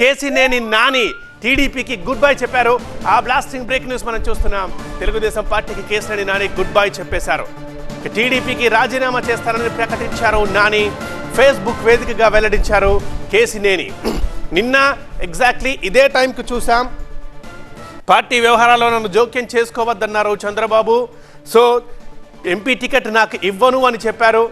కేసీనేని నాని టీడీపీకి good bye చెప్పారు. ఆ బ్లాస్టింగ్ బ్రేక్ న్యూస్ మనం చూస్తున్నాం. తెలుగుదేశం పార్టీకి కేసీనేని నాని గుడ్ బై చెప్పేశారు. టీడీపీకి రాజీనామా చేస్తారని ప్రకటించారు నాని. ఫేస్బుక్ వేదికగా వెల్లడించారు కేసినేని నిన్న ఎగ్జాక్ట్లీ ఇదే టైంకి చూసాం పార్టీ వ్యవహారాల్లో నన్ను జోక్యం చేసుకోవద్దన్నారు చంద్రబాబు. సో ఎంపీ టికెట్ నాకు ఇవ్వను అని చెప్పారు.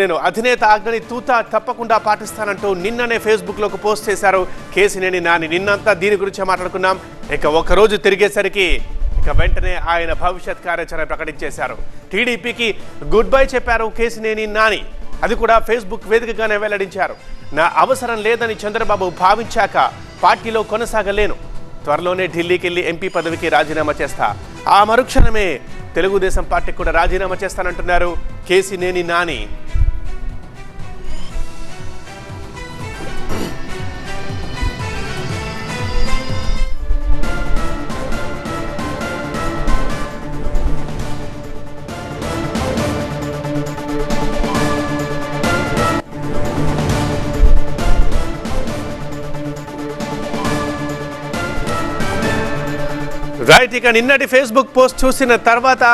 నేను అధినేత ఆజ్ఞని తూత తప్పకుండా పాటిస్తానంటూ నిన్ననే ఫేస్బుక్లోకి పోస్ట్ చేశారు కేసినేని నాని. నిన్నంతా దీని గురించి మాట్లాడుకున్నాం. ఇక ఒకరోజు తిరిగేసరికి ఇక వెంటనే ఆయన భవిష్యత్ కార్యాచరణ ప్రకటించేశారు. టీడీపీకి గుడ్ బై చెప్పారు కేసినేని నాని. అది కూడా ఫేస్బుక్ వేదికగానే వెల్లడించారు. నా అవసరం లేదని చంద్రబాబు భావించాక పార్టీలో కొనసాగలేను. త్వరలోనే ఢిల్లీకి వెళ్ళి ఎంపీ పదవికి రాజీనామా చేస్తా. ఆ మరుక్షణమే తెలుగుదేశం పార్టీకి కూడా రాజీనామా చేస్తానంటున్నారు కేసినేని నాని. రైట్ ఇక నిన్నటి ఫేస్బుక్ పోస్ట్ చూసిన తర్వాత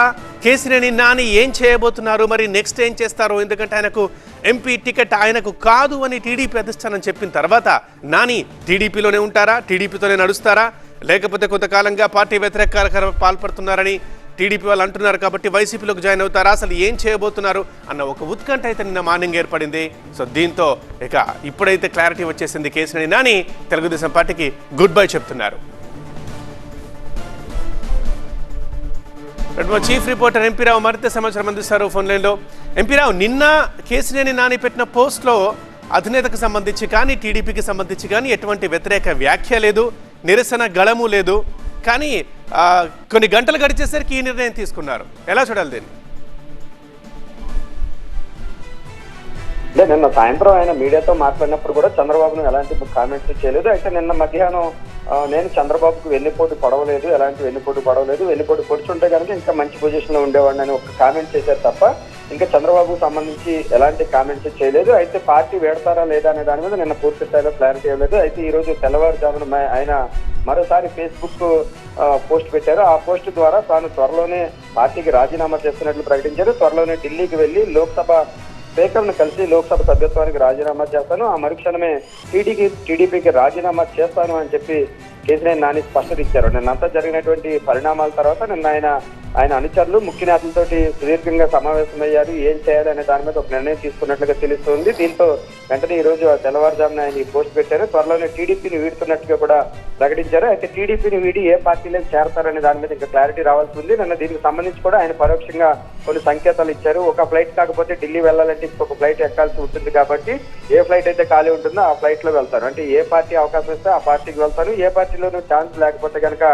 కేసినేని నాని ఏం చేయబోతున్నారు? మరి నెక్స్ట్ ఏం చేస్తారు? ఎందుకంటే ఆయనకు ఎంపీ టికెట్ ఆయనకు కాదు అని టీడీపీ అధిష్టానం చెప్పిన తర్వాత నాని టీడీపీలోనే ఉంటారా? టీడీపీతోనే నడుస్తారా? లేకపోతే కొంతకాలంగా పార్టీ వ్యతిరేక పాల్పడుతున్నారని టీడీపీ వాళ్ళు అంటున్నారు కాబట్టి వైసీపీలోకి జాయిన్ అవుతారా? అసలు ఏం చేయబోతున్నారు? అన్న ఒక ఉత్కంఠ అయితే నిన్న మార్నింగ్ ఏర్పడింది. సో దీంతో ఇక ఇప్పుడైతే క్లారిటీ వచ్చేసింది కేసినేని నాని. తెలుగుదేశం పార్టీకి గుడ్ బై చెప్తున్నారు. మా చీఫ్ రిపోర్టర్ ఎంపీరావు మరింత సమాచారం అందిస్తారు ఫోన్ లైన్లో. ఎంపీరావు నిన్న కేసినేని నాని పెట్టిన పోస్ట్లో అధినేతకు సంబంధించి కానీ టీడీపీకి సంబంధించి కానీ ఎటువంటి వ్యతిరేక వ్యాఖ్య లేదు నిరసన గళము లేదు. కానీ కొన్ని గంటలు గడిచేసరికి ఈ నిర్ణయం తీసుకున్నారు. ఎలా చూడాలి దీన్ని? అంటే నిన్న సాయంత్రం ఆయన మీడియాతో మాట్లాడినప్పుడు కూడా చంద్రబాబును ఎలాంటి కామెంట్స్ చేయలేదు. అయితే నిన్న మధ్యాహ్నం నేను చంద్రబాబుకు వెన్నుపోటు పడవలేదు ఎలాంటి వెన్నుపోటు పడవలేదు. వెన్నుపోటు పొడుచుంటే కనుక ఇంకా మంచి పొజిషన్లో ఉండేవాడిని అని ఒక కామెంట్ చేశారు తప్ప ఇంకా చంద్రబాబుకు సంబంధించి ఎలాంటి కామెంట్స్ చేయలేదు. అయితే పార్టీ వేడతారా లేదా అనే దాని మీద నిన్న పూర్తి స్థాయిలో క్లారిటీ ఇవ్వలేదు. అయితే ఈ రోజు తెల్లవారుజామున ఆయన మరోసారి ఫేస్బుక్ పోస్ట్ పెట్టారు. ఆ పోస్ట్ ద్వారా తాను త్వరలోనే పార్టీకి రాజీనామా చేస్తున్నట్లు ప్రకటించారు. త్వరలోనే ఢిల్లీకి వెళ్ళి లోక్సభ స్పీకర్ను కలిసి లోక్సభ సభ్యత్వానికి రాజీనామా చేస్తాను. ఆ మరుక్షణమే టీడీకి టీడీపీకి రాజీనామా చేస్తాను అని చెప్పి కేసీఆర్ నాని స్పష్టత ఇచ్చారు. నిన్నంతా జరిగినటువంటి పరిణామాల తర్వాత నిన్న ఆయన ఆయన అనుచరులు ముఖ్య నేతలతోటి సుదీర్ఘంగా సమావేశమయ్యారు. ఏం చేయాలి అనే దాని మీద ఒక నిర్ణయం తీసుకున్నట్లుగా తెలుస్తోంది. దీంతో వెంటనే ఈ రోజు తెల్లవారుజామున ఆయన పోస్ట్ పెట్టారు. త్వరలోనే టీడీపీని వీడుతున్నట్టుగా కూడా ప్రకటించారు. అయితే టీడీపీని వీడి ఏ పార్టీలో చేరతారనే దాని మీద ఇంకా క్లారిటీ రావాల్సి ఉంది. నిన్న దీనికి సంబంధించి కూడా ఆయన పరోక్షంగా కొన్ని సంకేతాలు ఇచ్చారు. ఒక ఫ్లైట్ కాకపోతే ఢిల్లీ వెళ్ళాలంటే ఇంకొక ఫ్లైట్ ఎక్కాల్సి ఉంటుంది కాబట్టి ఏ ఫ్లైట్ అయితే ఖాళీ ఉంటుందో ఆ ఫ్లైట్లో వెళ్తారు. అంటే ఏ పార్టీ అవకాశం ఇస్తే ఆ పార్టీకి వెళ్తారు. ఏ పార్టీలోనూ ఛాన్స్ లేకపోతే కనుక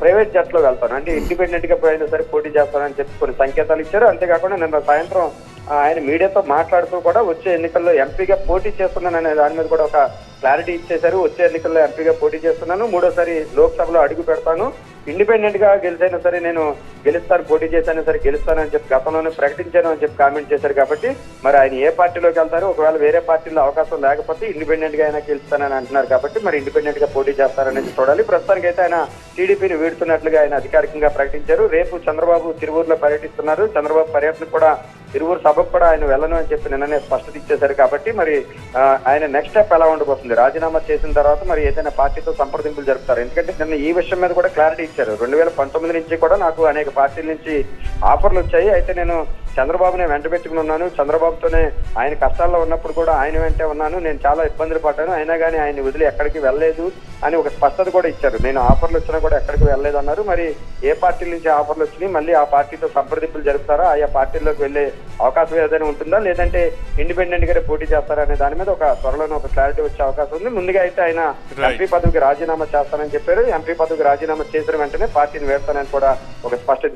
ప్రైవేట్ జట్లో వెళ్తాను. అంటే ఇండిపెండెంట్గా పోయినా సరే పోటీ చేస్తానని చెప్పి కొన్ని సంకేతాలు ఇచ్చారు. అంతేకాకుండా నిన్న సాయంత్రం ఆయన మీడియాతో మాట్లాడుతూ కూడా వచ్చే ఎన్నికల్లో ఎంపీగా పోటీ చేస్తున్నాననే దాని మీద కూడా ఒక క్లారిటీ ఇచ్చేశారు. వచ్చే ఎన్నికల్లో ఎంపీగా పోటీ చేస్తున్నాను. మూడోసారి లోక్సభలో అడుగు పెడతాను. ఇండిపెండెంట్గా గెలిచైనా సరే నేను గెలుస్తాను పోటీ చేసైనా సరే గెలుస్తానని చెప్పి గతంలోనే ప్రకటించాను అని చెప్పి కామెంట్ చేశారు కాబట్టి మరి ఆయన ఏ పార్టీలోకి వెళ్తారు ఒకవేళ వేరే పార్టీలో అవకాశం లేకపోతే ఇండిపెండెంట్గా అయినా గెలుస్తానని అంటున్నారు కాబట్టి మరి ఇండిపెండెంట్గా పోటీ చేస్తారనేది చూడాలి. ప్రస్తుతానికి అయితే ఆయన టీడీపీని వీడుతున్నట్లుగా ఆయన అధికారికంగా ప్రకటించారు. రేపు చంద్రబాబు తిరువూరులో పర్యటిస్తున్నారు. చంద్రబాబు పర్యటన కూడా ఇరువురు సభకు కూడా ఆయన వెళ్ళను అని చెప్పి నిన్ననే స్పష్టత ఇచ్చేశారు కాబట్టి మరి ఆయన నెక్స్ట్ స్టెప్ ఎలా ఉండబోతుంది? రాజీనామా చేసిన తర్వాత మరి ఏదైనా పార్టీతో సంప్రదింపులు జరుపుతారు? ఎందుకంటే నిన్న ఈ విషయం మీద కూడా క్లారిటీ ఇచ్చారు. రెండు వేల పంతొమ్మిది నుంచి కూడా నాకు అనేక పార్టీల నుంచి ఆఫర్లు వచ్చాయి. అయితే నేను చంద్రబాబునే వెంట పెట్టుకుని ఉన్నాను. చంద్రబాబుతోనే ఆయన కష్టాల్లో ఉన్నప్పుడు కూడా ఆయన వెంటే ఉన్నాను. నేను చాలా ఇబ్బందులు పడ్డాను. అయినా కానీ ఆయన వదిలి ఎక్కడికి వెళ్ళలేదు అని ఒక స్పష్టత కూడా ఇచ్చారు. నేను ఆఫర్లు వచ్చినా కూడా ఎక్కడికి వెళ్ళలేదు అన్నారు. మరి ఏ పార్టీల నుంచి ఆఫర్లు వచ్చినాయి? మళ్ళీ ఆ పార్టీతో సంప్రదింపులు జరుపుతారా? ఆయా పార్టీల్లోకి వెళ్ళే అవకాశం ఏదైనా ఉంటుందా? లేదంటే ఇండిపెండెంట్ గానే పోటీ చేస్తారా అనే దాని మీద ఒక త్వరలోనే ఒక క్లారిటీ వచ్చే అవకాశం ఉంది. ముందుగా అయితే ఆయన. ఎంపీ పదవికి రాజీనామా చేస్తానని చెప్పారు. ఎంపీ పదవికి రాజీనామా చేసిన వెంటనే పార్టీని వేస్తానని కూడా ఒక స్పష్టత